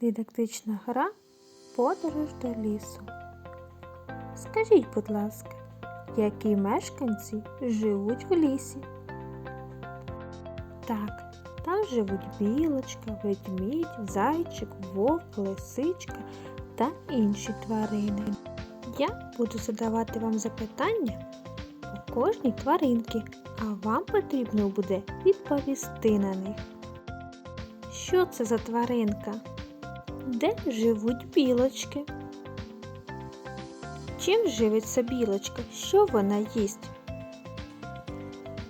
Дидактична гра Подорож до лісу. Скажіть, будь ласка, які мешканці живуть в лісі? Так, там живуть білочка, ведмідь, зайчик, вовк, лисичка та інші тварини. Я буду задавати вам запитання у кожній тваринки, а вам потрібно буде відповісти на них. Що це за тваринка? Де живуть білочки? Чим живиться білочка? Що вона їсть?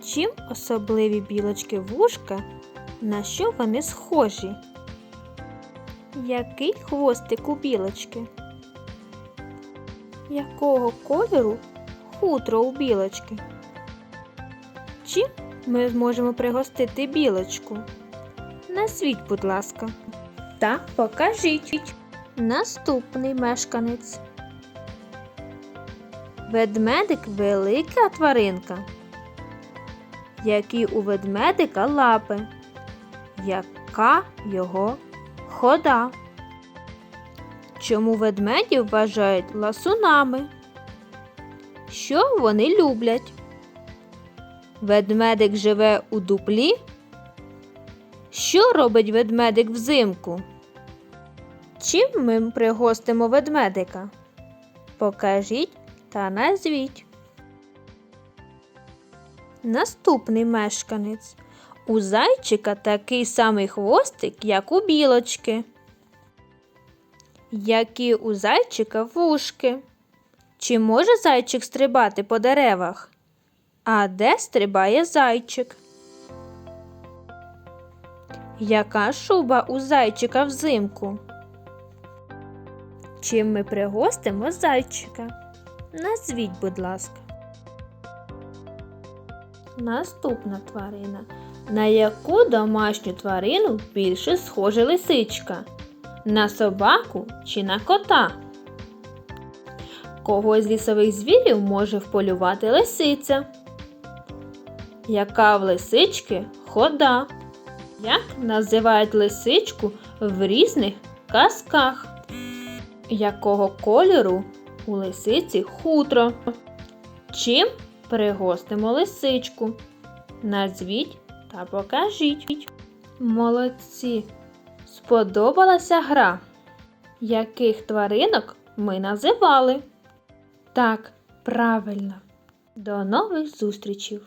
Чим особливі білочки вушка? На що вони схожі? Який хвостик у білочки? Якого кольору хутро у білочки? Чим ми зможемо пригостити білочку? Назвіть, будь ласка. Та покажіть. Наступний мешканець. Ведмедик велика тваринка. Які у ведмедика лапи? Яка його хода? Чому ведмедів вважають ласунами? Що вони люблять? Ведмедик живе у дуплі? Що робить ведмедик взимку? Чим ми пригостимо ведмедика? Покажіть та назвіть. Наступний мешканець. У зайчика такий самий хвостик, як у білочки. Які у зайчика вушки? Чи може зайчик стрибати по деревах? А де стрибає зайчик? Яка шуба у зайчика взимку? Чим ми пригостимо зайчика? Назвіть, будь ласка. Наступна тварина. На яку домашню тварину більше схожа лисичка? На собаку чи на кота? Кого з лісових звірів може вполювати лисиця? Яка в лисички хода? Як називають лисичку в різних казках? Якого кольору у лисиці хутро? Чим пригостимо лисичку? Назвіть та покажіть. Молодці! Сподобалася гра? Яких тваринок ми називали? Так, правильно. До нових зустрічей!